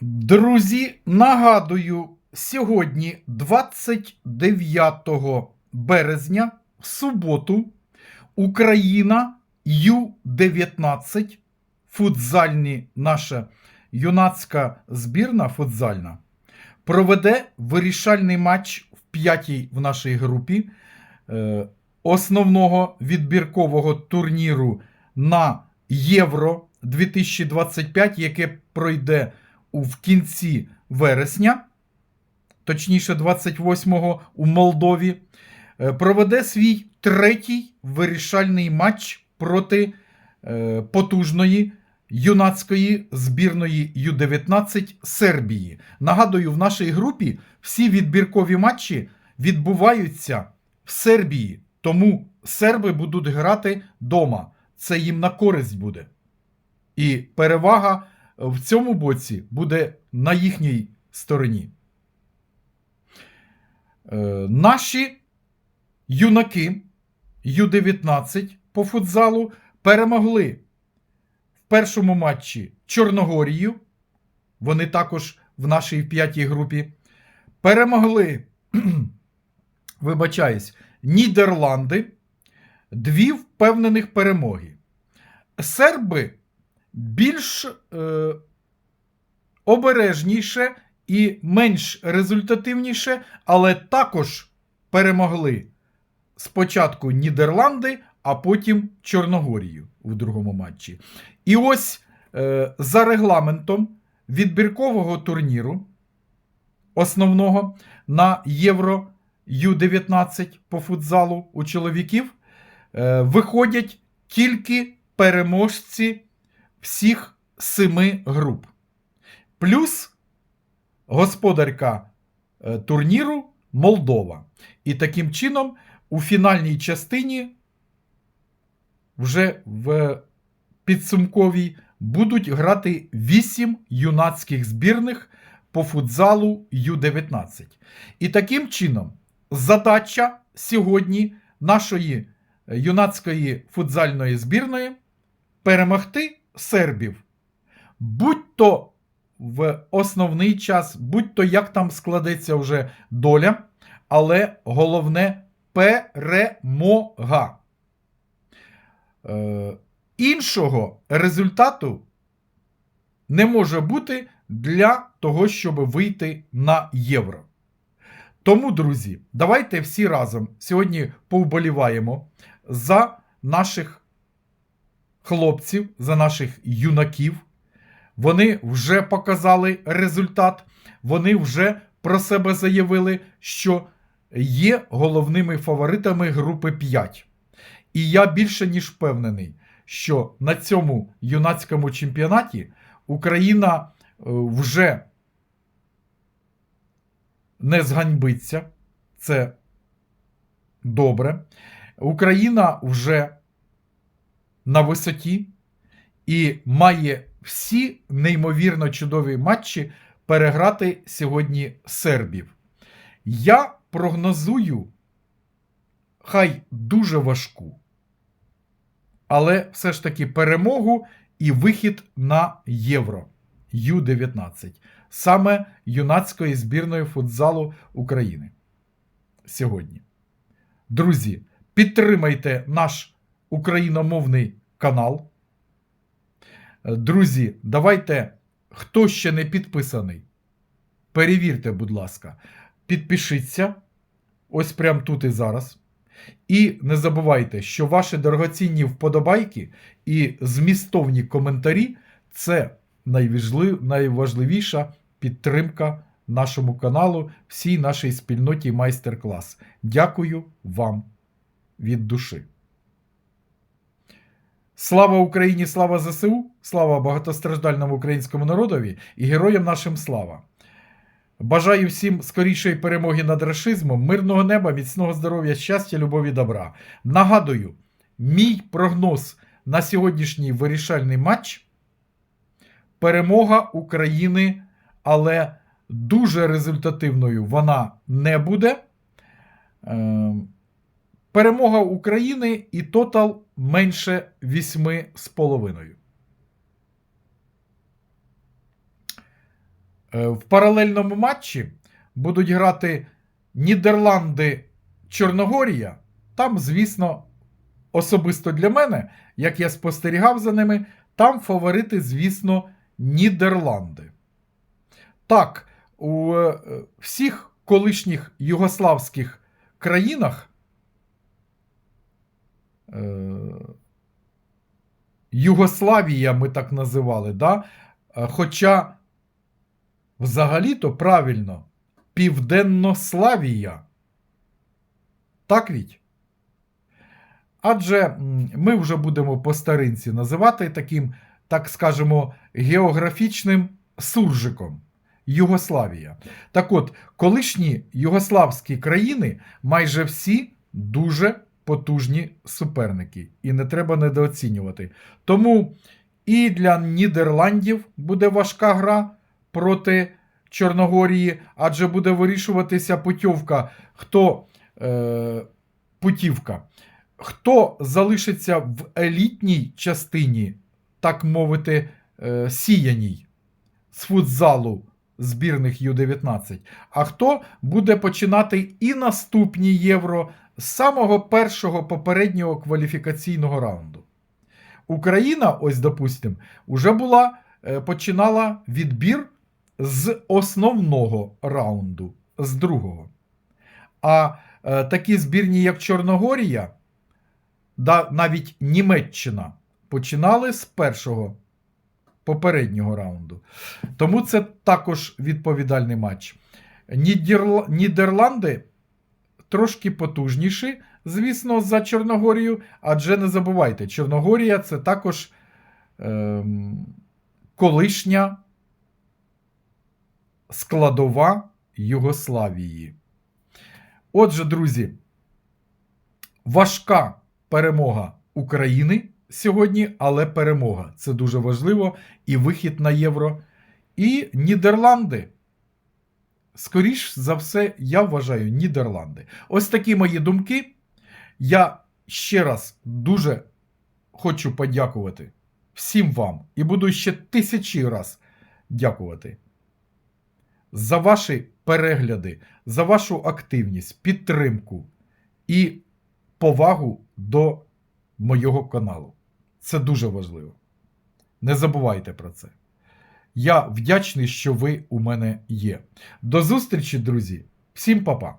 Друзі, нагадую, сьогодні, 29 березня, в суботу, Україна Ю-19, футзальні наша юнацька збірна футзальна, проведе вирішальний матч в п'ятій в нашій групі е, основного відбіркового турніру на Євро 2025, яке пройде в кінці вересня, точніше 28-го у Молдові, е, проведе свій третій вирішальний матч проти е, потужної юнацької збірної Ю-19 Сербії. Нагадую, в нашій групі всі відбіркові матчі відбуваються в Сербії, тому серби будуть грати вдома. Це їм на користь буде. І перевага в цьому боці буде на їхній стороні. Е, наші юнаки Ю-19 по футзалу перемогли в першому матчі Чорногорію. Вони також в нашій п'ятій групі. Перемогли, вибачаюсь, Нідерланди. Дві впевнених перемоги. Серби більш е, обережніше і менш результативніше, але також перемогли спочатку Нідерланди, а потім Чорногорію у другому матчі. І ось е, за регламентом відбіркового турніру, основного на Євро Ю-19 по футзалу у чоловіків, е, виходять тільки переможці всіх семи груп. Плюс господарка е, турніру Молдова. І таким чином у фінальній частині вже в підсумковій будуть грати 8 юнацьких збірних по футзалу Ю-19. І таким чином задача сьогодні нашої юнацької футзальної збірної перемогти сербів. Будь то в основний час, будь то як там складеться вже доля, але головне перемога. Е, іншого результату не може бути для того, щоб вийти на євро. Тому, друзі, давайте всі разом сьогодні повболіваємо за наших хлопців, за наших юнаків. Вони вже показали результат, вони вже про себе заявили, що є головними фаворитами групи 5. І я більше ніж впевнений, що на цьому юнацькому чемпіонаті Україна е, вже не зганьбиться. Це добре. Україна вже на висоті і має всі неймовірно чудові матчі переграти сьогодні сербів. Я прогнозую, хай дуже важку, але все ж таки перемогу і вихід на Євро Ю-19, саме юнацької збірної футзалу України сьогодні. Друзі, підтримайте наш україномовний канал. Друзі, давайте, хто ще не підписаний, перевірте, будь ласка, підпишіться ось прямо тут і зараз. І не забувайте, що ваші дорогоцінні вподобайки і змістовні коментарі це найважливіша підтримка нашому каналу, всій нашій спільноті майстер-клас. Дякую вам від душі. Слава Україні, слава ЗСУ, слава багатостраждальному українському народові і героям нашим слава. Бажаю всім скорішої перемоги над рашизмом, мирного неба, міцного здоров'я, щастя, любові, добра. Нагадую, мій прогноз на сьогоднішній вирішальний матч перемога України, але дуже результативною вона не буде. Ем, Перемога України і тотал менше 8,5. Е, В паралельному матчі будуть грати Нідерланди Чорногорія. Там, звісно, особисто для мене, як я спостерігав за ними, там фаворити, звісно, Нідерланди. Так, у е, всіх колишніх югославських країнах Югославія ми так називали, да? Е, хоча взагалі-то правильно Південнославія. Так відь? Адже ми вже будемо по старинці називати таким, так скажемо, географічним суржиком Югославія. Так от, колишні югославські країни майже всі дуже потужні суперники, і не треба недооцінювати. Тому і для Нідерландів буде важка гра проти Чорногорії, адже буде вирішуватися путівка, хто е, путівка. Хто залишиться в елітній частині, так мовити, е, сіяній з футзалу збірних Ю-19, а хто буде починати і наступні євро з самого першого попереднього кваліфікаційного раунду. Україна, ось, допустим, уже була, е, починала відбір з основного раунду, з другого. А е, такі збірні, як Чорногорія, да, навіть Німеччина, починали з першого попереднього раунду. Тому це також відповідальний матч. Нідерла... Нідерланди трошки потужніші, звісно, за Чорногорію, адже не забувайте, Чорногорія це також ем, колишня складова Югославії. Отже, друзі, важка перемога України сьогодні, але перемога. Це дуже важливо. І вихід на євро. І Нідерланди. Скоріш за все, я вважаю Нідерланди. Ось такі мої думки. Я ще раз дуже хочу подякувати всім вам і буду ще тисячі раз дякувати за ваші перегляди, за вашу активність, підтримку і повагу до моєго каналу. Це дуже важливо. Не забувайте про це. Я вдячний, що ви у мене є. До зустрічі, друзі. Всім па-па!